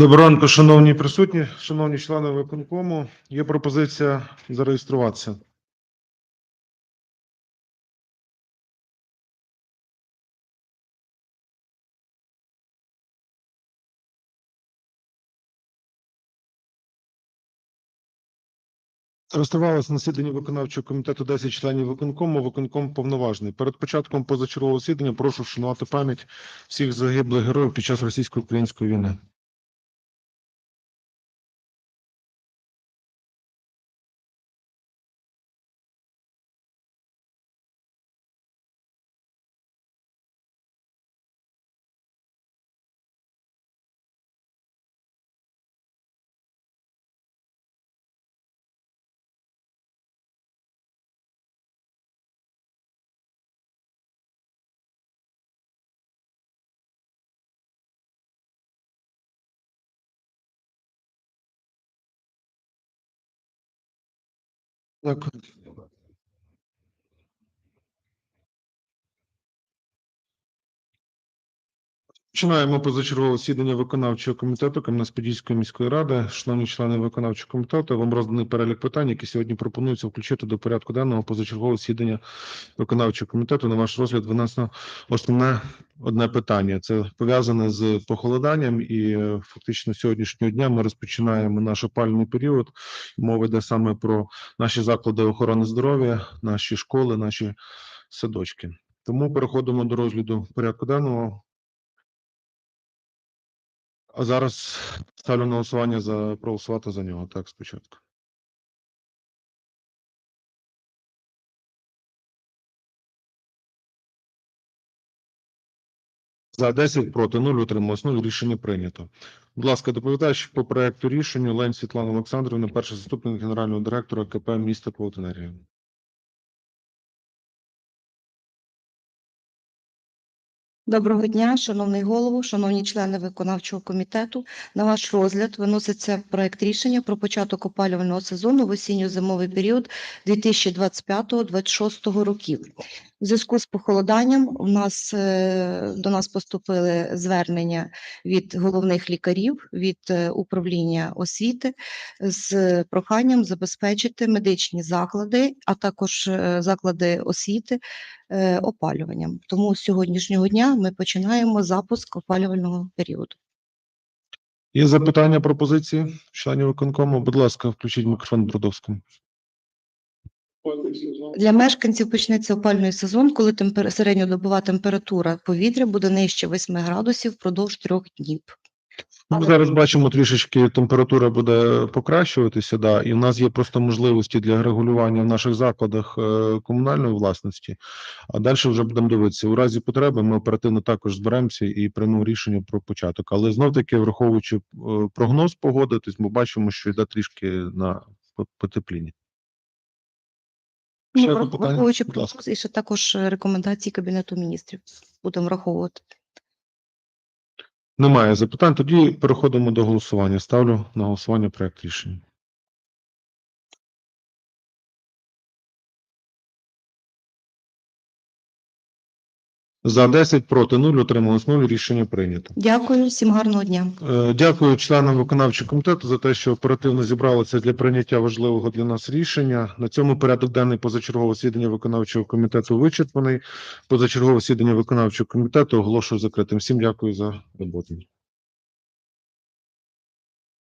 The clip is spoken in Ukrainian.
Доброго ранку, шановні присутні, шановні члени виконкому. Є пропозиція зареєструватися. Реєструвалося на засіданні виконавчого комітету 10 членів виконкому. Виконком повноважний. Перед початком позачергового засідання прошу вшанувати пам'ять всіх загиблих героїв під час російсько-української війни. Дякую. Починаємо позачергове засідання виконавчого комітету Кам'янець-Подільської міської ради. Шановні члени виконавчого комітету, вам розданий перелік питань, які сьогодні пропонуються включити до порядку денного позачергового засідання виконавчого комітету. На ваш розгляд винесено основне одне питання. Це пов'язане з похолоданням, і е, фактично сьогоднішнього дня ми розпочинаємо наш опальний період. Мова йде саме про наші заклади охорони здоров'я, наші школи, наші садочки. Тому переходимо до розгляду порядку денного. А зараз ставлю на голосування за проголосувати за нього. Так, спочатку. За 10, проти 0, утрималось 0. Рішення прийнято. Будь ласка, доповідач по проекту рішення Лень Світлана Олександрівна, перший заступник генерального директора КП міста Полтенерія. Доброго дня, шановний голово, шановні члени виконавчого комітету. На ваш розгляд виноситься проект рішення про початок опалювального сезону в осінньо-зимовий період 2025-2026 років. У зв'язку з похолоданням у нас е, до нас поступили звернення від головних лікарів, від е, управління освіти з проханням забезпечити медичні заклади, а також е, заклади освіти опалюванням. Тому з сьогоднішнього дня ми починаємо запуск опалювального періоду. Є запитання, пропозиції членів виконкому? Будь ласка, включіть мікрофон Бродовському. Для мешканців почнеться опалювальний сезон, коли темпер... середньодобова температура повітря буде нижче 8 градусів впродовж трьох днів. Ми зараз бачимо трішечки температура буде покращуватися, да, і в нас є просто можливості для регулювання в наших закладах е, комунальної власності. А далі вже будемо дивитися. У разі потреби ми оперативно також зберемося і приймемо рішення про початок. Але знов таки, враховуючи е, прогноз погоди, тобто ми бачимо, що йде трішки на потепління. Ну, Ще? Враховуючи прогноз і ще також е, рекомендації Кабінету міністрів будемо враховувати. Немає запитань. Тоді переходимо до голосування. Ставлю на голосування проект рішення. За 10, проти 0, утрималось 0. Рішення прийнято. Дякую, всім гарного дня. Е, Дякую членам виконавчого комітету за те, що оперативно зібралися для прийняття важливого для нас рішення. На цьому порядок денний позачергового сідання виконавчого комітету вичерпаний. Позачергове сідання виконавчого комітету оголошую закритим. Всім дякую за роботу.